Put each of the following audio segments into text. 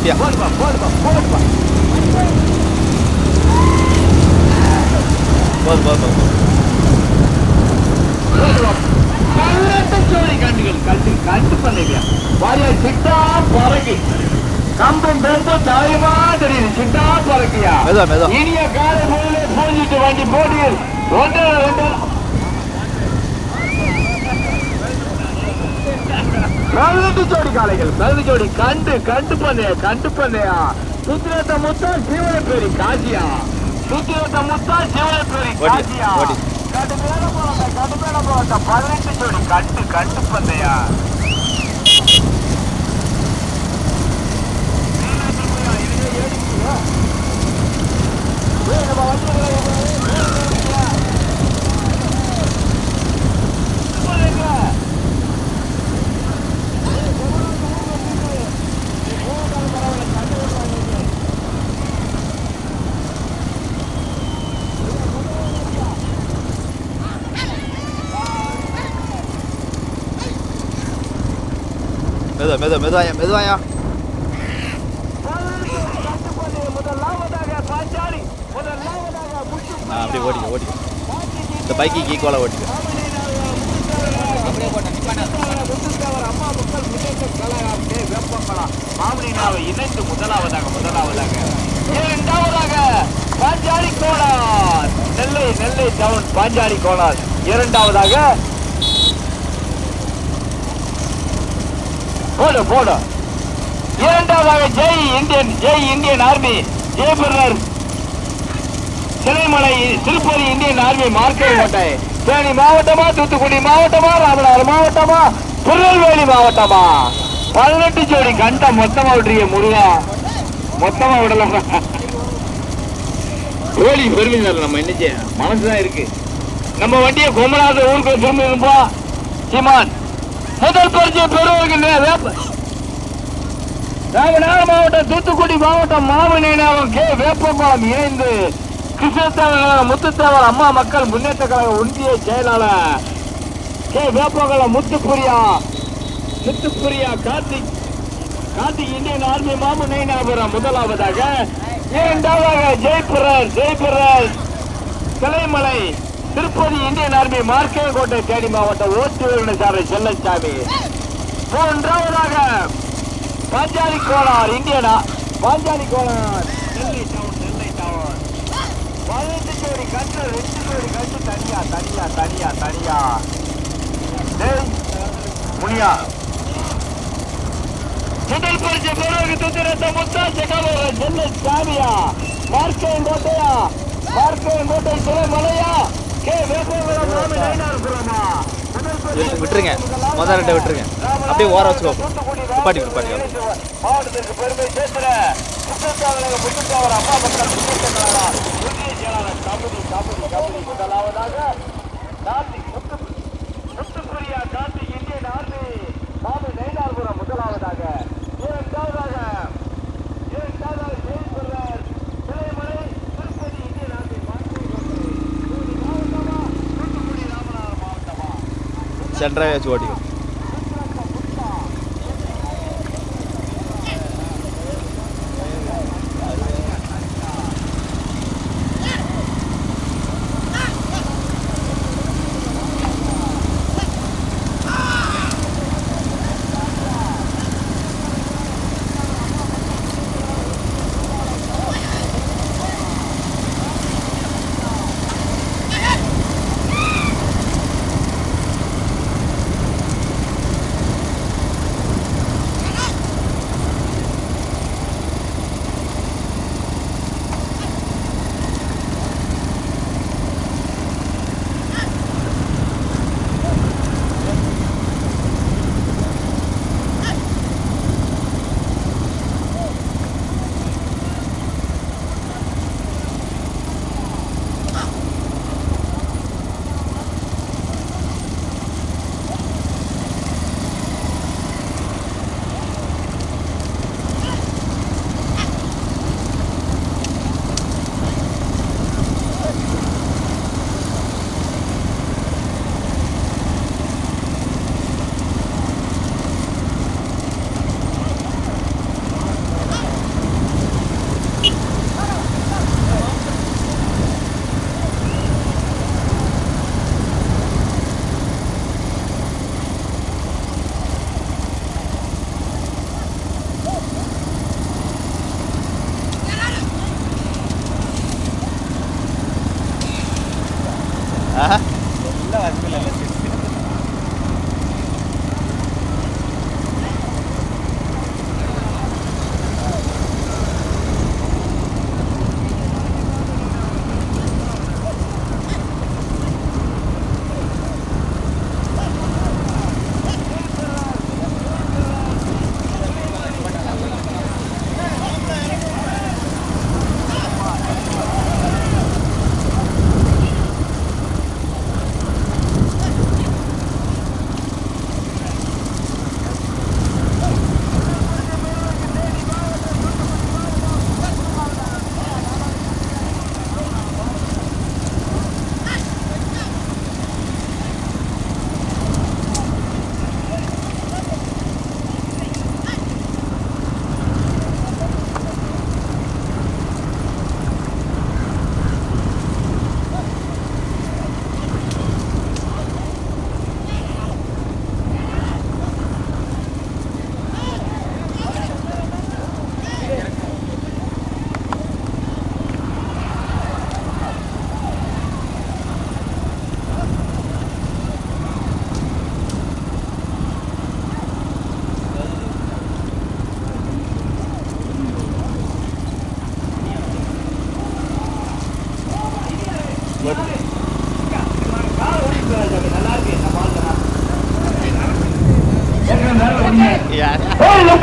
ஓட்டியா போடுப்பா போடுப்பா போடுப்பா போதும் போதும். கம்பம் தெரியுது சிட்டா பறக்கியா இனிய காலை முதலே வண்டி போட்டியில் ஒன்றரை ரெண்டு பதினெட்டு ஜோடி காளைகள். பதினெட்டு ஜோடி கண்டு கண்டு பண்ணையா கண்டு பண்ணையா? சுத்திரத்த முத்தா சிவனப்பேரி காசியா சுத்திரத்த முத்தா ஓடி, காசியா ஓடி. கடுமையான போராட்டம் கடுமையான போராட்டம் பதினெட்டு ஜோடி கண்டு கண்டு பண்ணையா? மெதுவா மெதுவா மெதுவாயா மெதுவாயா ஆ அப்படியே ஓடிக்க ஓடிக்க. இந்த பைக்கு ஈக்குவலாக ஓடிக்க. முதலாவதாக முதலாவதாக இரண்டாவதாக பாஞ்சாலி கோலார். நெல்லை நெல்லை டவுன் பாஞ்சாலி கோளார் இரண்டாவதாக போடு போடு. இரண்டாவதாக Jai Indian Jai Indian army. ஜெயபிரர் Silaimalai Tirupati Indian army market கோட்டை. தேனி மாவட்டமா தூத்துக்குடி மாவட்டமா ராமநாடு மாவட்டமா திருநெல்வேலி மாவட்டமா? பதினெட்டு ஜோடி கண்ட மொத்தமா விடுறீங்க முருகா. மொத்தமா விடலாம். கோழி பெருமிதல் நம்ம என்ன செய்ய மனசுதான் இருக்கு. நம்ம வண்டியை கொமராத ஊருக்கு திரும்பி இருப்பா சீமான். முதல் பரிசு பெறுவர்கள் வேப்ப. மாவட்டம் தூத்துக்குடி மாவட்டம் மாமனினாவும் கே. வேப்பகுளம் இணைந்து கிருஷ்ணதேவர் முத்துத்தேவர் அம்மா மக்கள் முன்னேற்ற கழக ஒன்றிய செயலாளர் கே. வேப்பகுளம் முத்துப்புரியா முத்துப்புரியா கார்த்திக் கார்த்திக் இந்தியன் ஆர்மி மாமு நைனாபுரம் முதலாவதாக. இரண்டாவதாக ஜெய்புரர் ஜெய்புரர் சிலைமலை திருப்பதி இந்தியன் ஆர்மி மார்க்கேகோட்டை தேனி மாவட்ட ஓட்டுநர் சாரை செல்லச்சாமி. மூன்றாவதாக பாஞ்சாலி கோளார் இந்தியனா பாஞ்சாலி கோளார். நெல்லை டவுன் நெல்லை டவுன் பதினெட்டு கோடி கட்டு ரெண்டு கோடி கட்டு தனியா தனியா தனியா தனியா. டேய் முனியா. முதல் பரிசு பெறுவதற்கு துத்திரத்த முத்தா செகவர செல்ல சாமியா கோட்டையா? மார்க்கேன் கோட்டை சிலை மலையா விட்டுருங்க. மொதல் ரெட்டை விட்டுருங்க. அப்படியே ஓர வச்சுக்கோ துப்பாட்டி துப்பாட்டி மாவட்டத்திற்கு பெருமை சேர்க்கிற चल रहा है चोटी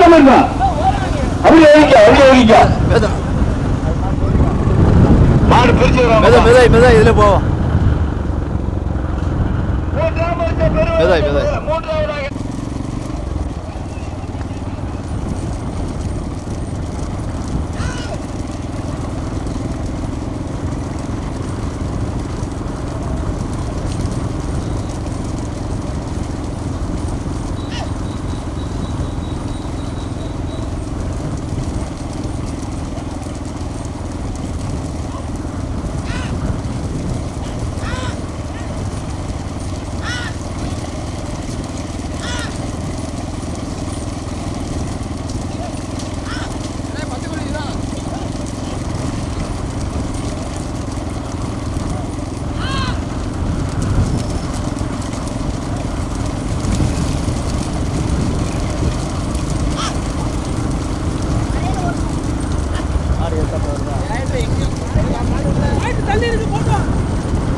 லட்சம் இருந்தா? அப்படியே ஒழிக்க அப்படியே மெத மாடு பிரிச்சு மெத மெத மெத இதுல போவோம் மெதாய், மெதாய். மூன்றாவதாக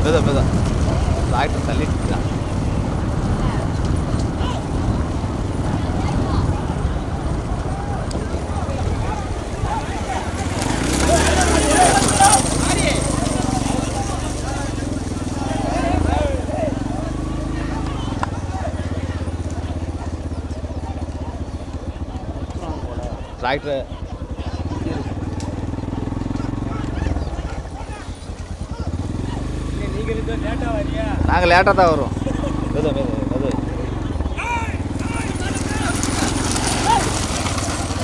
மெத மெத டாக்டர் தள்ளிட்டு இருக்கான் டிராக்டர் நாங்கள் லேட்டாக தான் வருவோம் மெத மெத மெத.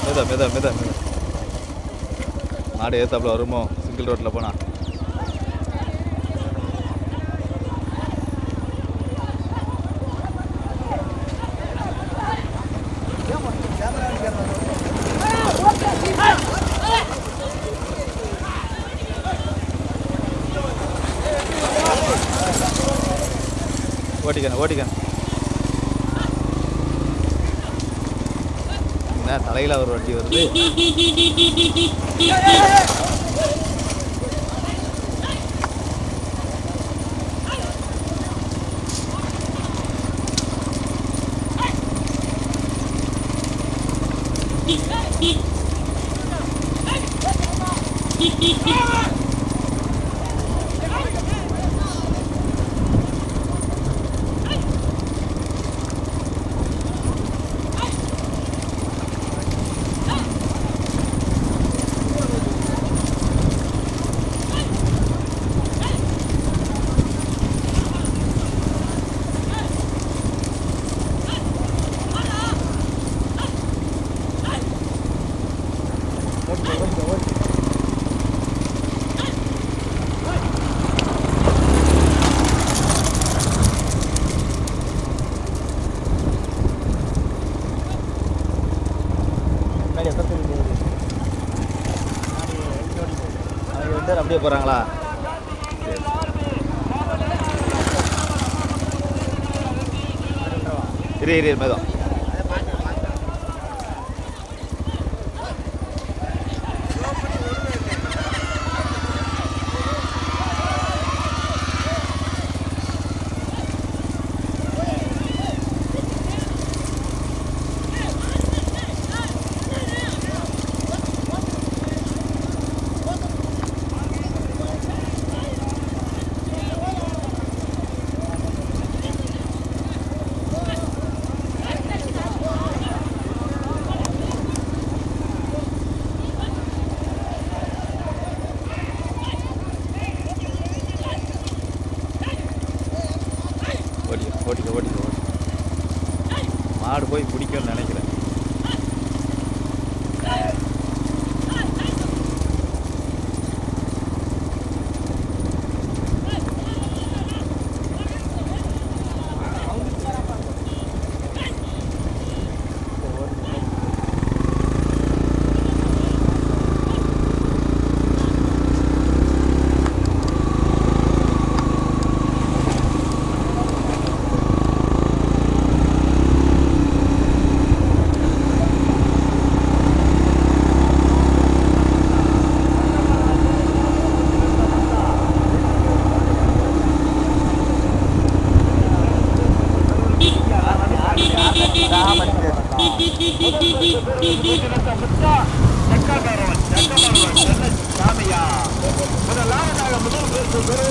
மெத மெத மெத மாடு ஏத்தாப்புல வருமோ? சிங்கிள் ரோட்டில் போனா? ஓட்டிக்கணும் ஓட்டிக்கணும் என்ன தலையில் ஒரு வண்டி வருது? அப்படியே போகிறாங்களா இரு இரு மேதம்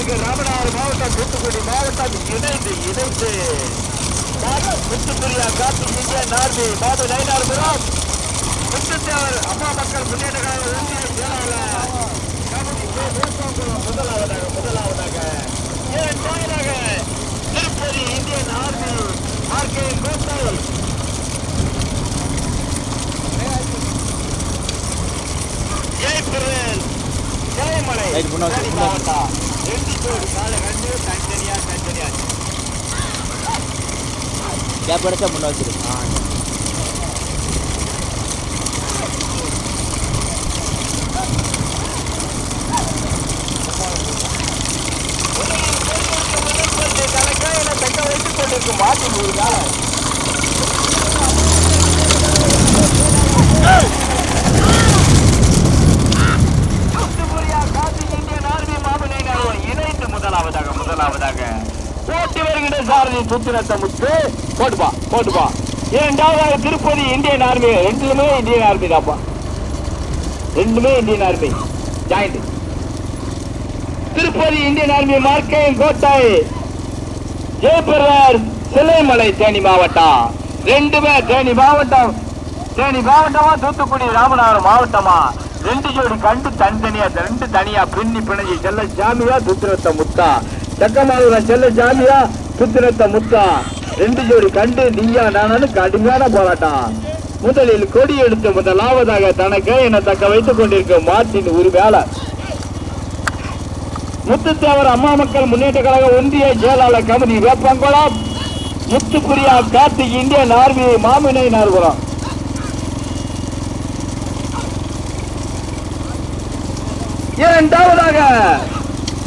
பிறகு ராமநாதபுரம் மாவட்டம் தூத்துக்குடி மாவட்டம் இணைந்து இணைந்து முத்துக்குரியா கார்த்திகேய நார்வி பாபு நயினார்புரம். முத்துத்தேவர் அம்மா மக்கள் முன்னேற்ற கழக ஒன்றிய செயலாளர் முதலாவதாக முதலாவதாக. இரண்டாவதாக திருப்பதி இந்தியன் ஆர்மி ஆர்கே கோட்டை ஜெயபிரல் ஜெயமலை. மாவட்டம். ரெண்டு ஜோடி காலை கண்டு தனித்தனியா தனித்தனியா கேப் எடுத்தா முன்ன வச்சிருக்கேன் மாற்றி வைத்துக் ஒரு காலம் தூத்துக்குடியா கார்த்திக் இந்தியன் ஆர்மி மாமனியினர் இணைந்து முதலாவதாக முதலாவதாக போட்டி வருகின்ற சுத்திரத்தை முத்து போட்டுப்பா போட்டுப்பா இரண்டாவதாக திருப்பதி இந்தியன் ஆர்மி? ரெண்டுலுமே இந்தியன் ஆர்மி தான்ப்பா. ரெண்டுமே Indian army. Joint. Tirupati Indian army மார்க்கை கோட்டை. ஜெயபிரர் சிலைமலை தேனி மாவட்டம். ரெண்டுமே தேனி மாவட்டம். தேனி மாவட்டமா? தூத்துக்குடி ராமநாதபுரம் மாவட்டமா? ரெண்டு ஜோடி கண்டு தனித்தனியா ரெண்டு தனியா பின்னி பிணைஞ்சி செல்ல ஜாமியா துத்திரத்த முத்தா. சக்கமாவூரம் செல்ல ஜாமியா துத்திரத்த முத்தா ரெண்டு ஜோடி கண்டு நீயா நானு கடுமையான போராட்டம். முதலில் கொடி எடுத்து முதலாவதாக தனக்கு என தக்க வைத்துக் கொண்டிருக்கும் மாட்டின் ஒரு வேலை முத்துத்தேவர் அம்மா மக்கள் முன்னேற்ற கழக ஒன்றிய செயலாளர் கமிதி வேப்பங்குளம். முத்துக்குரியா கார்த்திக் இந்தியன் ஆர்மி மாமினை நார்குளம் இரண்டாவதாக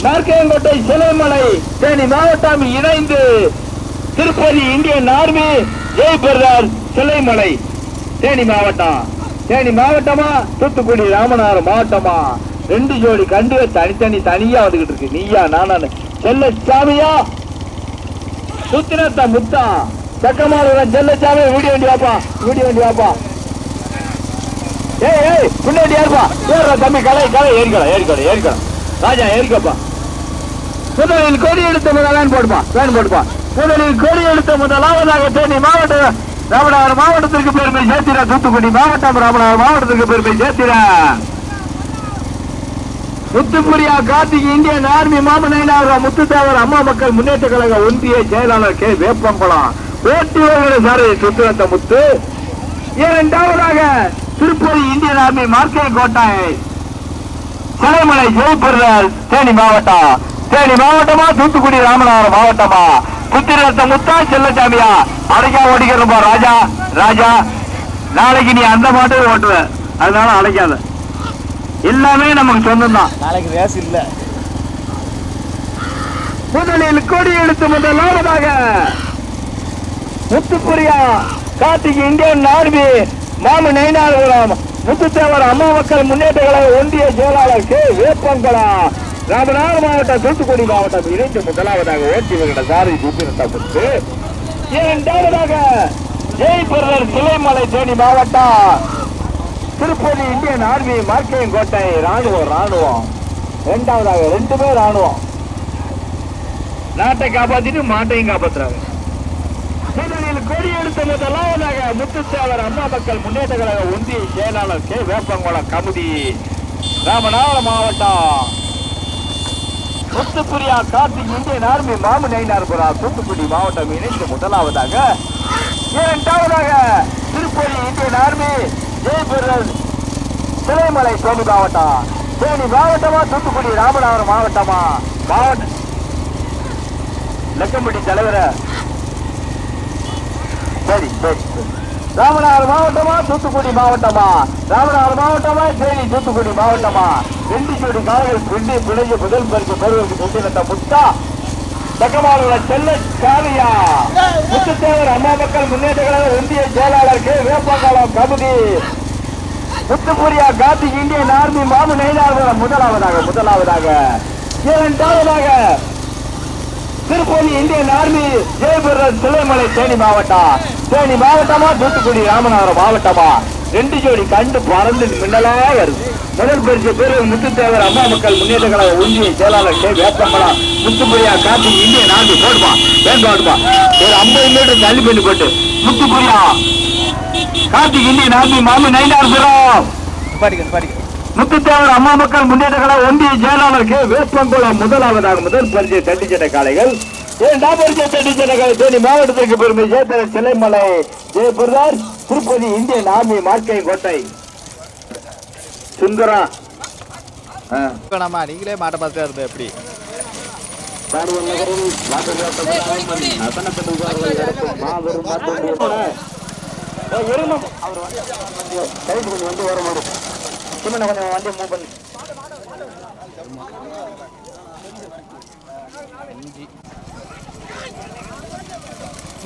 நாற்கையங்கோட்டை சிலைமலை தேனி மாவட்டம் இணைந்து திருப்பதி இந்தியன் ஆர்மி ஜெயபிரதர் சிலைமலை. தேனி மாவட்டம். தேனி மாவட்டமா? தூத்துக்குடி ராமநாதர் மாவட்டமா? ரெண்டு ஜோடி கண்டு தனித்தனி தனியா வந்துகிட்டு இருக்கு. நீயா நானானு செல்ல சாமியா சுத்தினத்த முத்தா. சக்கமாடுற செல்ல சாமி வீடியோ வண்டி வாப்பா. வீடியோ வண்டி வாப்பா. ஏய் ஏய் பின்னாடி ஏற்பா ஏறுறா தம்பி கலை கலை ஏறிக்கலாம் ஏறிக்கலாம் ஏறிக்கலாம் ராஜா ஏறிக்கப்பா. முதலில் கொடி எடுத்த முதலான் போடுமா? வேன் போடுமா? முதலில் கொடி எடுத்த முதலாவதாக தேனி மாவட்டம் ராமநாதர் மாவட்டத்திற்கு பெருமை சேர்த்திரா தூத்துக்குடி மாவட்டம் ராமநாதர் மாவட்டத்திற்கு பெருமை சேர்த்திரா முத்துக்குரியா கார்த்திக் இந்தியன் ஆர்மி மாமனாக முத்துத்தேவர் அம்மா மக்கள் முன்னேற்ற கழக ஒன்றிய செயலாளர் கே. வேப்பம்பலம் ஓட்டி சாரை சுத்து வந்த முத்து. இரண்டாவதாக திருப்பதி இந்தியன் ஆர்மி மார்க்கே கோட்டாய் சிலைமலை ஜெயபிரதர் தேனி மாவட்டம். தேனி மாவட்டமா தூத்துக்குடி ராமநாதபுரம் மாவட்டமா? புத்திரத்த முத்தா செல்லசாமியா? அடைக்கா ஓடிக்கிறப்பா ராஜா. ராஜா நாளைக்கு நீ அந்த மாட்டே ஓட்டுவ. அதனால அடைக்காத. எல்லாமே நமக்கு சொந்தம் தான் நாளைக்கு ரேஸ் இல்லை. முதலில் கொடி எடுத்து முதலாவதாக முத்துப்புரியா கார்த்திக் இந்தியன் ஆர்மி மாமு நைனார்புரம் முத்துத்தேவர் அம்மா மக்கள் முன்னேற்ற கழக ஒன்றிய செயலாளர் கே. வேப்பங்குளம் ராமநாடு மாவட்டம் தூத்துக்குடி மாவட்டம் இணைந்து முதலாவதாக ஓட்டி வருகிற சாரதி சுப்பிரத்தா முத்து. இரண்டாவதாக ஜெய்புரர் சிலைமலை தேனி மாவட்டம். திருப்பதி இந்தியன் ஆர்மி மார்க்கையும் கோட்டை ராணுவம் ராணுவம். இரண்டாவதாக ரெண்டுமே ராணுவம். நாட்டை காப்பாத்திட்டு மாட்டையும் காப்பாத்துறாங்க. முதலில் கொடி எடுத்த முதலாவதாக முத்துத்தேவர் அண்ணா மக்கள் முன்னேற்ற கழக ஒன்றிய செயலாளர் கே. வேப்பங்குளம் கமுதி. ராமநாதபுரம் மாவட்டம். முத்துக்குரியா கார்த்திக் இந்தியன் ஆர்மி மாமு நைனார்புரா தூத்துக்குடி மாவட்டம் இணைந்து முதலாவதாக இரண்டாவதாக திருப்பதி இந்தியன் ஆர்மி ஜெயபுரன் சிலைமலை தேனி மாவட்டம். தேனி மாவட்டமா தூத்துக்குடி ராமநாதபுரம் மாவட்டமா? மாவட்ட லக்கம்பட்டி தலைவர. சரி சரி சரி. ராமநாதபுரம் மாவட்டமா தூத்துக்குடி மாவட்டமா? ராமநாதபுரம் மாவட்டமா தேனி தூத்துக்குடி மாவட்டமா? ரெண்டு ஜோடி காலையில் பிண்டி பிழைய முதல் பரிசு பெறுவதற்கு முன்னிலத்த முத்தா தக்கமாளுள்ள செல்ல காவியா முத்துத்தேவர் அம்மா மக்கள் முன்னேற்ற கழக இந்திய செயலாளர் கே. வேப்பங்காலம் கமுதி முத்துக்குரியா கார்த்திக் இந்தியன் ஆர்மி மாமு நெய்தார்புரம் முதலாவதாக முதலாவதாக. இரண்டாவதாக திருப்பதி இந்தியன் ஆர்மி ஜெயபுரம் சிலைமலை தேனி மாவட்டம். தேனி மாவட்டமா? தூத்துக்குடி ராமநாதபுரம் மாவட்டமா? ரெண்டு ஜோடி கண்டு பறந்து மின்னலா வருது. முதல் பரிசு பேரு முத்துத்தேவர். அம்மா மக்கள் முன்னேற்ற கழக ஒன்றிய செயலாளர் கே. வேப்பம்பலம் முத்துப்புரியா காப்பி இந்திய நாடு போடுமா? வேண்டாடுமா? ஒரு ஐம்பது மீட்டர் தள்ளி பண்ணி போட்டு. முத்துப்புரியா காப்பி இந்திய நாட்டு மாமி நைனார்புரம் பாடிக்க பாடிக்க முத்துத்தேவர் அம்மா மக்கள் முன்னேற்ற கழக ஒன்றிய செயலாளர் கே. வேப்பங்குளம் முதலாவதாக முதல் பரிசை தட்டிச்சட்ட காளைகள் காலைகள் தேனி மாவட்டத்திற்கு பெருமை. ஜெயத்தர சிலைமலை ஜெயபிரதார் திருப்பதி இந்தியன் ஆர்மி மார்க்கை கோட்டை. சுந்தரா. நீங்களே மாட்ட பார்த்துட்டே இருந்த எப்படி? மாபெரும். அவர் வந்து கொஞ்சம் வந்து வர சின்ன கொஞ்சம் வண்டி மூவ் பண்ணி.